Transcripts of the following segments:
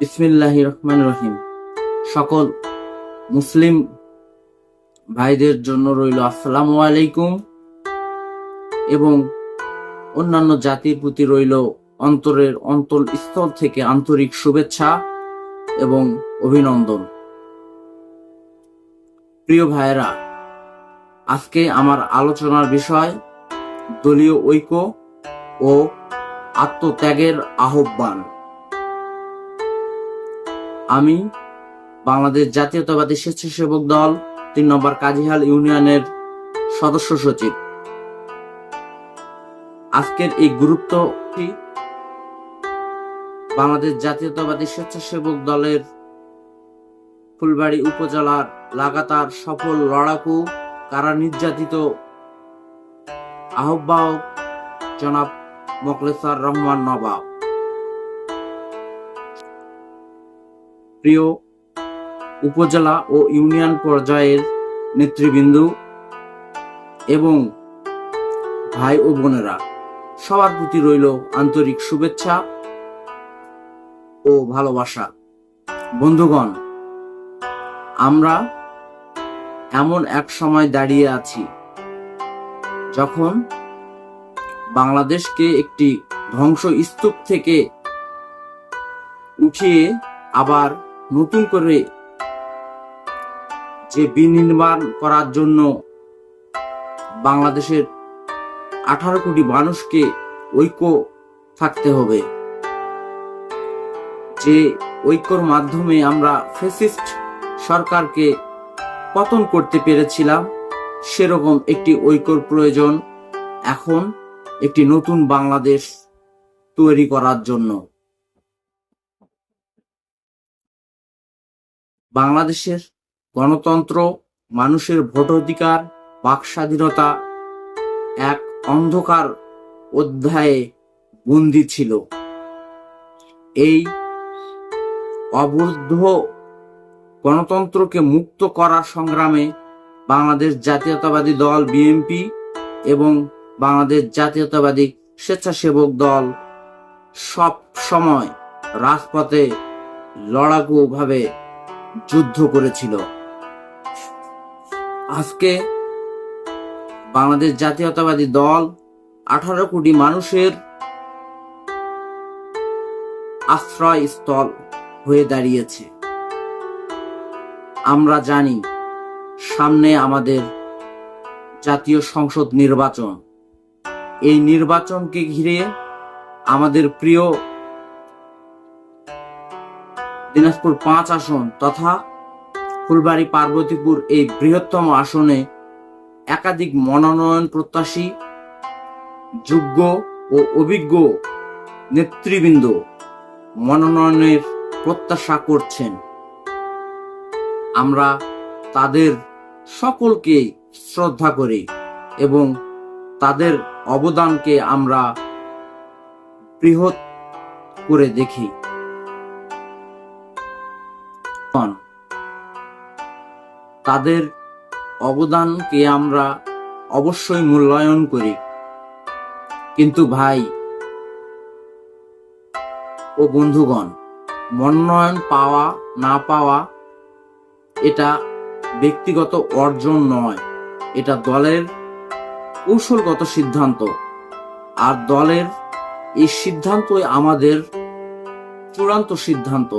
বিসমিল্লাহ রহমান রহিম। সকল মুসলিম ভাইদের জন্য রইল আসসালামু আলাইকুম এবং অন্যান্য জাতির প্রতি রইল অন্তরের অন্তর স্থল থেকে আন্তরিক শুভেচ্ছা এবং অভিনন্দন। প্রিয় ভাইয়েরা, আজকে আমার আলোচনার বিষয় দলীয় ঐক্য ও আত্মত্যাগের আহ্বান। আমি বাংলাদেশ জাতীয়তাবাদী স্বেচ্ছাসেবক দল তিন নম্বর কাজিহাল ইউনিয়নের সদস্য সচিব। আজকের এই গুরুত্বটি বাংলাদেশ জাতীয়তাবাদী স্বেচ্ছাসেবক দলের ফুলবাড়ি উপজেলার লাগাতার সফল লড়াকু কারা নির্যাতিত আহ্বায়ক জনাব মোখলেসার রহমান নবাব। প্রিয় উপজেলা ও ইউনিয়ন পর্যায়ের নেতৃবৃন্দ এবং ভাই ও বোনেরা, সবার প্রতি রইল আন্তরিক শুভেচ্ছা ও ভালোবাসা। বন্ধুগণ, আমরা এমন এক সময় দাঁড়িয়ে আছি যখন বাংলাদেশকে একটি ধ্বংস স্তূপ থেকে উঠিয়ে আবার নতুন করে যে বিনির্মাণ করার জন্য বাংলাদেশের আঠারো কোটি মানুষকে ঐক্য থাকতে হবে, যে ঐক্যর মাধ্যমে আমরা ফেসিস্ট সরকারকে পতন করতে পেরেছিলাম, সেরকম একটি ঐক্যর প্রয়োজন এখন একটি নতুন বাংলাদেশ তৈরি করার জন্য। বাংলাদেশের গণতন্ত্র, মানুষের ভোটাধিকার বাক স্বাধীনতা এক অন্ধকার অধ্যায়ে বন্দি ছিল। এই অবরুদ্ধ গণতন্ত্রকে মুক্ত করার সংগ্রামে বাংলাদেশ জাতীয়তাবাদী দল, বিএনপি এবং বাংলাদেশ জাতীয়তাবাদী স্বেচ্ছাসেবক দল সব সময় রাজপথে লড়াকু ভাবে যুদ্ধ করেছিল। আজকে বাংলাদেশ জাতীয়তাবাদী দল আঠারো কোটি মানুষের আশ্রয়স্থল হয়ে দাঁড়িয়েছে। আমরা জানি সামনে আমাদের জাতীয় সংসদ নির্বাচন। এই নির্বাচনকে ঘিরে আমাদের প্রিয় দিনাজপুর পাঁচ আসন তথা ফুলবাড়ি পার্বতীপুর এই বৃহত্তম আসনে একাধিক মনোনয়ন প্রত্যাশী, যোগ্য ও অভিজ্ঞ নেতৃবৃন্দ মনোনয়নের প্রত্যাশা করছেন। আমরা তাদের সকলকে শ্রদ্ধা করি এবং তাদের অবদানকে আমরা বৃহৎ করে দেখি। তাদের অবদানকে আমরা অবশ্যই মূল্যায়ন করি। কিন্তু ভাই ও বন্ধুগণ, মনোনয়ন পাওয়া, না পাওয়া, এটা ব্যক্তিগত অর্জন নয়। এটা দলের কৌশলগত সিদ্ধান্ত। আর দলের এই সিদ্ধান্তই আমাদের চূড়ান্ত সিদ্ধান্ত।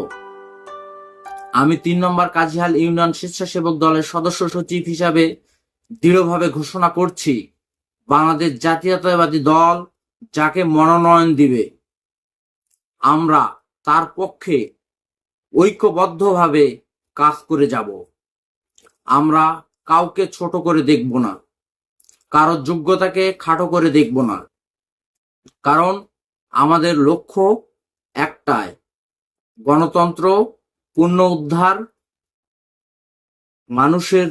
আমি তিন নম্বর কাজিহাল ইউনিয়ন স্বেচ্ছাসেবক দলের সদস্য সচিব হিসাবে দৃঢ়ভাবে ঘোষণা করছি, বাংলাদেশ জাতীয়তাবাদী দল যাকে মনোনয়ন দিবে। আমরা তার পক্ষে ঐক্যবদ্ধভাবে কাজ করে যাব। আমরা কাউকে ছোট করে দেখব না কারোর যোগ্যতাকে খাটো করে দেখব না, কারণ আমাদের লক্ষ্য একটাই, গণতন্ত্র পূর্ণ উদ্ধার, মানুষের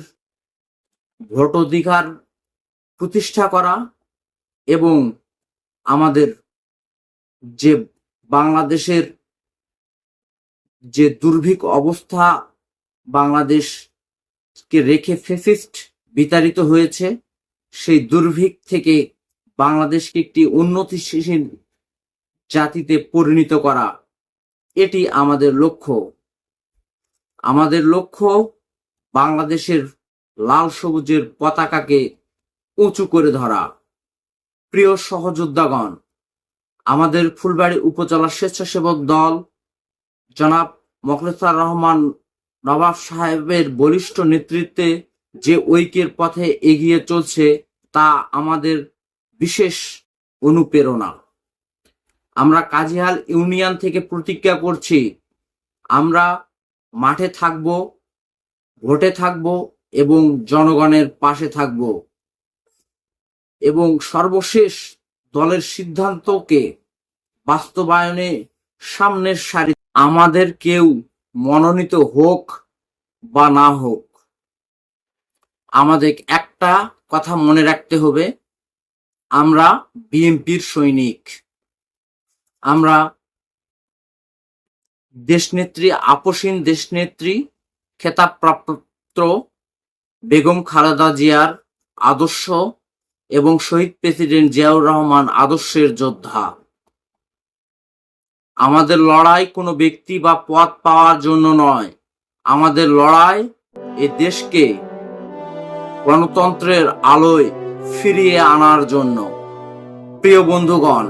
ভোট অধিকার প্রতিষ্ঠা করা এবং আমাদের যে বাংলাদেশের যে দুর্ভিক অবস্থা বাংলাদেশকে রেখে ফেসিস্ট বিতাড়িত হয়েছে, সেই দুর্ভিক থেকে বাংলাদেশকে একটি উন্নতিশীল জাতিতে পরিণত করা, এটি আমাদের লক্ষ্য। আমাদের লক্ষ্য বাংলাদেশের লাল সবুজের পতাকাকে উঁচু করে ধরা। প্রিয় সহযোদ্ধাগণ, আমাদের ফুলবাড়ি উপজেলা স্বেচ্ছাসেবক দল, জনাব মখলেসার রহমান নবাব সাহেবের বলিষ্ঠ নেতৃত্বে যে ঐক্যের পথে এগিয়ে চলছে, তা আমাদের বিশেষ অনুপ্রেরণা। আমরা কাজিহাল ইউনিয়ন থেকে প্রতিজ্ঞা করছি, আমরা মাঠে থাকব, ভোটে থাকব এবং জনগণের পাশে থাকব। এবং সর্বশেষ দলের সিদ্ধান্তকে বাস্তবায়নে সামনের সারি আমাদের কেউ মনোনীত হোক বা না হোক, আমাদের একটা কথা মনে রাখতে হবে, আমরা বিএনপির সৈনিক, আমরা দেশনেত্রী আপসীন দেশনেত্রী, খেতাবপ্রাপ্ত বেগম খালেদা জিয়ার আদর্শ এবং শহীদ প্রেসিডেন্ট জিয়াউর রহমান আদর্শের যোদ্ধা। আমাদের লড়াই কোনো ব্যক্তি বা পদ পাওয়ার জন্য নয়। আমাদের লড়াই এ দেশকে গণতন্ত্রের আলোয় ফিরিয়ে আনার জন্য। প্রিয় বন্ধুগণ,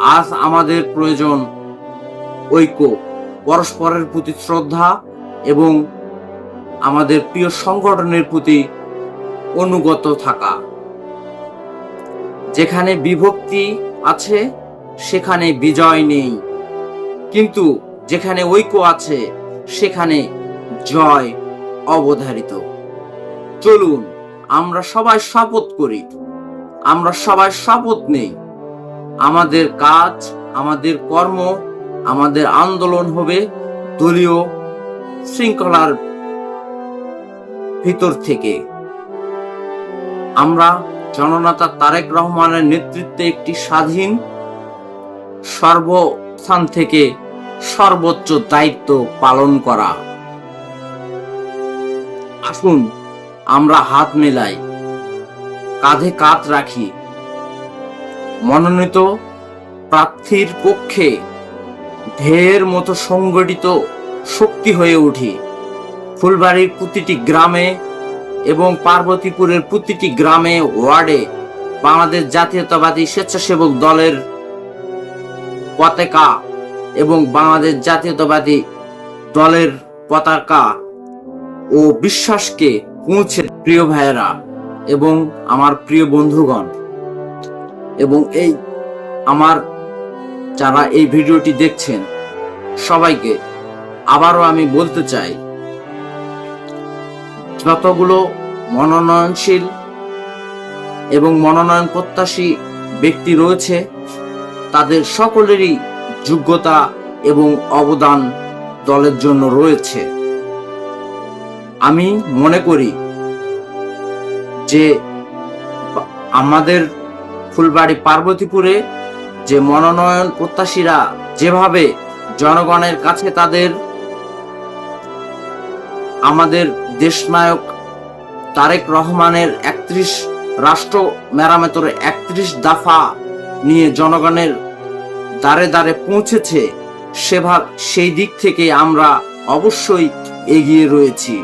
আজ আমাদের প্রয়োজন ঐক্য। পরস্পরের প্রতি শ্রদ্ধা এবং আমাদের প্রিয় সংগঠনের প্রতি অনুগত থাকা। যেখানে বিভক্তি আছে, সেখানে বিজয় নেই। কিন্তু যেখানে ঐক্য আছে, সেখানে জয় অবধারিত। চলুন, আমরা সবাই শপথ করি। আমরা সবাই শপথ নেই। আমাদের কাজ, আমাদের কর্ম আমাদের আন্দোলন হবে দলীয় শৃঙ্খলার ভিতর থেকে। আমরা জননেতা তারেক রহমানের নেতৃত্বে একটি স্বাধীন, সর্বস্থান থেকে সর্বোচ্চ দায়িত্ব পালন করা। আসুন, আমরা হাত মেলাই, কাঁধে কাঁধ রাখি। মনোনীত প্রার্থীর পক্ষে ঢের মতো সংগঠিত শক্তি হয়ে উঠি। ফুলবাড়ির প্রতিটি গ্রামে এবং পার্বতীপুরের প্রতিটি গ্রামে ওয়ার্ডে বাংলাদেশ জাতীয়তাবাদী স্বেচ্ছাসেবক দলের পতাকা এবং বাংলাদেশ জাতীয়তাবাদী দলের পতাকা ও বিশ্বাসকে পৌঁছে প্রিয় ভাইয়েরা এবং আমার প্রিয় বন্ধুগণ এবং এই আমার যারা এই ভিডিওটি দেখছেন, সবাইকে আবারও আমি বলতে চাই, যতগুলো মনোনয়নশীল এবং মনোনয়ন প্রত্যাশী ব্যক্তি রয়েছে, তাদের সকলেরই যোগ্যতা এবং অবদান দলের জন্য রয়েছে। আমি মনে করি যে আমাদের ফুলবাড়ি পার্বতীপুরে যে মনোনয়ন প্রত্যাশীরা যেভাবে জনগণের কাছে তাদের আমাদের দেশনায়ক তারেক রহমানের একত্রিশ রাষ্ট্র মেরামতের একত্রিশ দফা নিয়ে জনগণের দ্বারে দ্বারে পৌঁছেছে, সেভা, সেই দিক থেকে আমরা অবশ্যই এগিয়ে রয়েছি।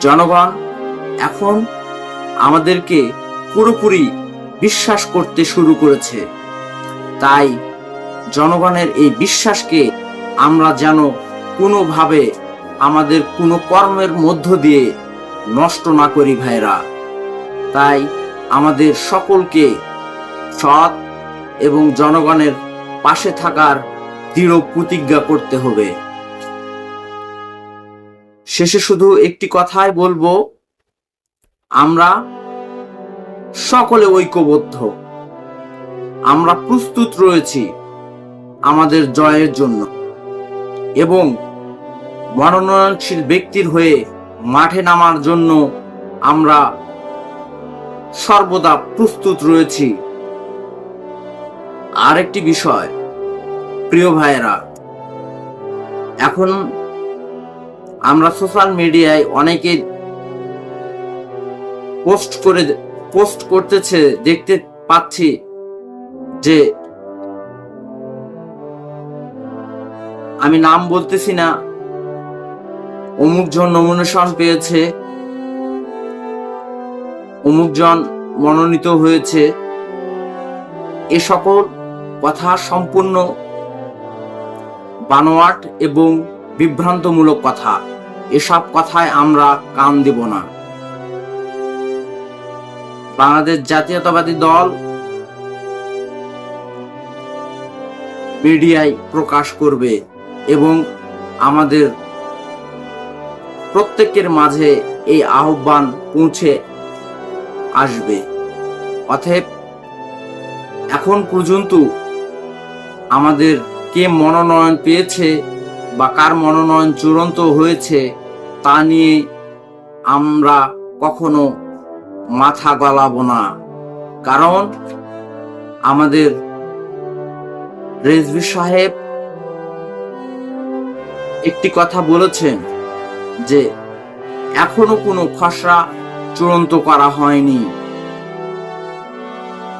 জনগণ, এখন আমাদেরকে পুরোপুরি বিশ্বাস করতে শুরু করেছে। তাই জনগণের এই বিশ্বাসকে আমরা যেন কোনোভাবে আমাদের কোনো কর্মের মধ্য দিয়ে নষ্ট না করি ভাইরা তাই আমাদের সকলকে সৎ এবং জনগণের পাশে থাকার দৃঢ় প্রতিজ্ঞা করতে হবে। শেষে শুধু একটি কথাই বলব, আমরা সকলে ঐক্যবদ্ধ। আমরা প্রস্তুত রয়েছি আমাদের জয়ের জন্য এবং মনোনয়নশীল ব্যক্তির হয়ে মাঠে নামার জন্য আমরা সর্বদা প্রস্তুত রয়েছি। আরেকটি বিষয়, প্রিয় ভাইয়েরা, এখন আমরা সোশ্যাল মিডিয়ায় অনেকে পোস্ট করে পোস্ট করতেছে, দেখতে পাচ্ছি যে আমি নাম বলতেছি না, অমুকজন নমিনেশন পেয়েছে, অমুকজন মনোনীত হয়েছে। এ সকল কথা সম্পূর্ণ বানোয়াট এবং বিভ্রান্তমূলক কথা। এসব কথায় আমরা কান দেব না। বাংলাদেশ জাতীয়তাবাদী দল মিডিয়ায় প্রকাশ করবে এবং আমাদের প্রত্যেকের মাঝে এই আহ্বান পৌঁছে আসবে। অতএব এখন পর্যন্ত আমাদের কে মনোনয়ন পেয়েছে বা কার মনোনয়ন চূড়ান্ত হয়েছে তা নিয়ে আমরা কখনো মাথা গলাবো না। কারণ আমাদের রেজভি সাহেব একটি কথা বলেছেন যে, এখনও কোনো খসড়া চূড়ান্ত করা হয়নি।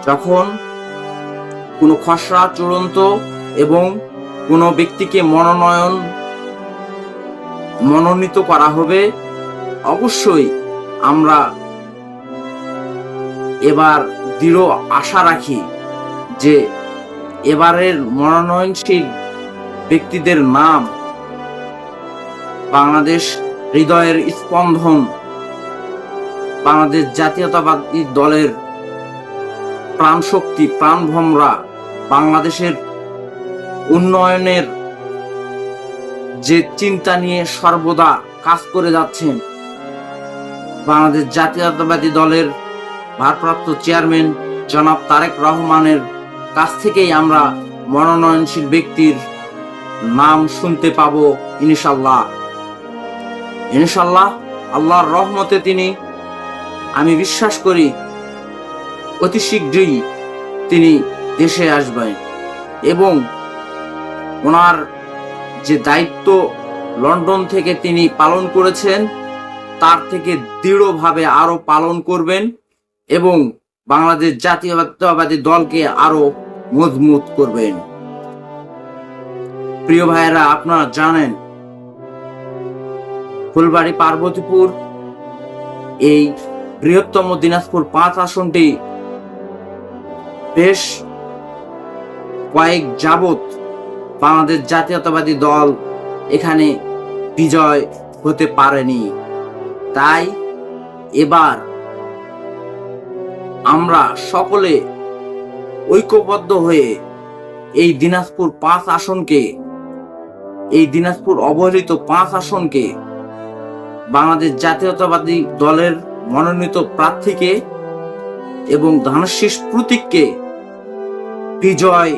যখন কোনো খসড়া চূড়ান্ত এবং কোনো ব্যক্তিকে মনোনয়ন মনোনীত করা হবে, অবশ্যই আমরা এবার দৃঢ় আশা রাখি যে এবারের মনোনয়নশীল ব্যক্তিদের নাম বাংলাদেশ হৃদয়ের স্পন্দন, বাংলাদেশ জাতীয়তাবাদী দলের প্রাণশক্তি, প্রাণভমরা, বাংলাদেশের উন্নয়নের যে চিন্তা নিয়ে সর্বদা কাজ করে যাচ্ছেন, বাংলাদেশ জাতীয়তাবাদী দলের ভারপ্রাপ্ত চেয়ারম্যান জনাব তারেক রহমানের কাছ থেকেই আমরা মনোনয়নশীল ব্যক্তির নাম শুনতে পাবো ইনশাল্লাহ ইনশাল্লাহ আল্লাহর রহমতে তিনি, আমি বিশ্বাস করি, অতি শীঘ্রই তিনি দেশে আসবেন এবং ওনার যে দায়িত্ব লন্ডন থেকে তিনি পালন করেছেন, তার থেকে দৃঢ়ভাবে আরও পালন করবেন। এবং বাংলাদেশ জাতীয়তাবাদী দলকে আরও মজবুত করবেন। প্রিয় ভাইয়েরা, আপনারা জানেন, ফুলবাড়ি, পার্বতীপুর, এই বৃহত্তম দিনাজপুর পাঁচ আসনটি বেশ কয়েক যাবত বাংলাদেশ জাতীয়তাবাদী দল এখানে বিজয় হতে পারেনি। তাই এবার আমরা সকলে ঐক্যবদ্ধ হয়ে এই দিনাজপুর পাঁচ আসনকে, এই দিনাজপুর অবহেলিত পাঁচ আসনকে বাংলাদেশ জাতীয়তাবাদী দলের মনোনীত প্রার্থীকে এবং ধানশীষ প্রতীককে বিজয়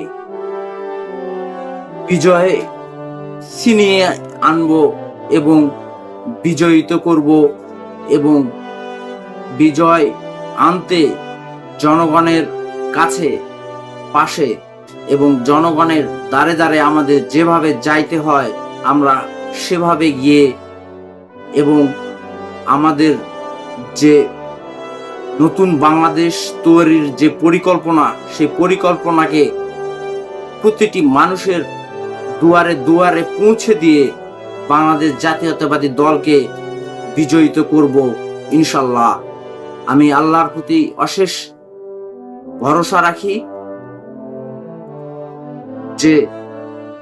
বিজয় ছিনিয়ে আনব এবং বিজয়িত করব এবং বিজয় আনতে জনগণের কাছে, পাশে এবং জনগণের দ্বারে দ্বারে আমাদের যেভাবে যাইতে হয়, আমরা সেভাবে গিয়ে এবং আমাদের যে নতুন বাংলাদেশ তৈরির যে পরিকল্পনা, সেই পরিকল্পনাকে প্রতিটি মানুষের দুয়ারে দুয়ারে পৌঁছে দিয়ে বাংলাদেশ জাতীয়তাবাদী দলকে বিজয়িত করব ইনশাল্লাহ। আমি আল্লাহর প্রতি অশেষ ভরসা রাখি যে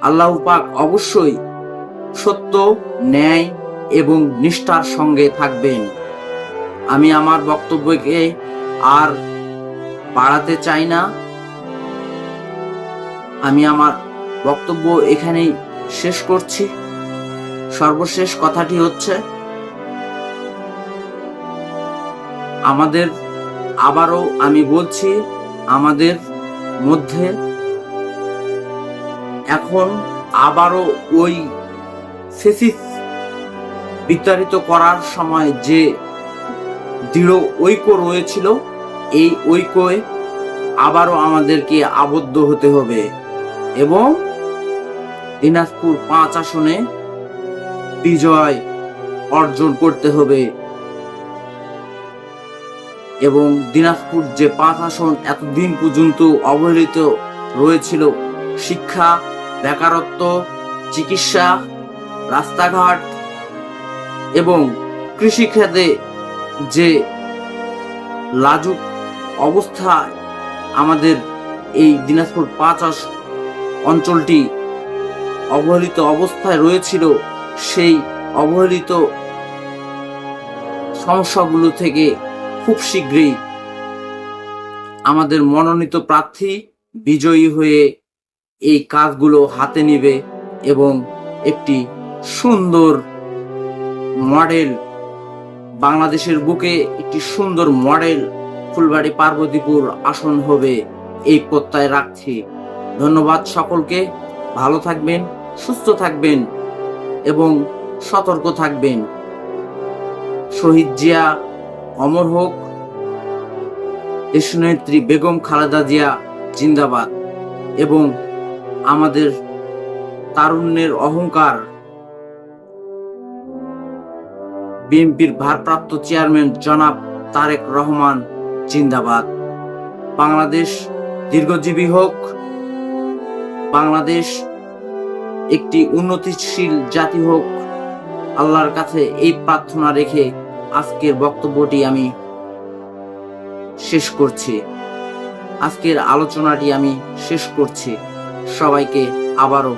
আল্লাহ পাক অবশ্যই সত্য, ন্যায় এবং নিষ্ঠার সঙ্গে থাকবেন। আমি আমার বক্তব্যকে আর বাড়াতে চাই না। আমি আমার বক্তব্য এখানেই শেষ করছি। সর্বশেষ কথাটি হচ্ছে, আমাদের আবারও আমি বলছি আমাদের মধ্যে এখন আবারও ওই ফেসিস বিতাড়িত করার সময় যে দৃঢ় ঐক্য রয়েছিল, এই ঐক্যে আবারও আমাদেরকে আবদ্ধ হতে হবে এবং দিনাজপুর পাঁচ আসনে বিজয় অর্জন করতে হবে। এবং দিনাজপুর যে পাঁচ আসন এতদিন পর্যন্ত অবহেলিত রয়েছিল, শিক্ষা, বেকারত্ব, চিকিৎসা, রাস্তাঘাট এবং কৃষিখাতে যে লাজুক অবস্থা আমাদের এই দিনাজপুর পাঁচ অঞ্চলটি অবহেলিত অবস্থায় রয়েছিল, সেই অবহেলিত সমস্যাগুলো থেকে খুব শীঘ্রই আমাদের মনোনীত প্রার্থী বিজয়ী হয়ে এই কাজগুলো হাতে নেবে এবং একটি সুন্দর মডেল বাংলাদেশের বুকে একটি সুন্দর মডেল ফুলবাড়ি পার্বতীপুর আসন হবে এই প্রত্যয় রাখছি। ধন্যবাদ সকলকে। ভালো থাকবেন, সুস্থ থাকবেন এবং সতর্ক থাকবেন। শহীদ জিয়া অমর হোক দেশনেত্রী বেগম খালেদা জিয়া জিন্দাবাদ এবং আমাদের তারুণ্যের অহংকার। বিএনপির ভারপ্রাপ্ত চেয়ারম্যান জনাব তারেক রহমান জিন্দাবাদ। বাংলাদেশ দীর্ঘজীবী হোক, বাংলাদেশ একটি উন্নতিশীল জাতি হোক, আল্লাহর কাছে এই প্রার্থনা রেখে আজকের বক্তব্যটি আমি শেষ করছি। আজকের আলোচনাটি আমি শেষ করছি। সবাইকে আবারও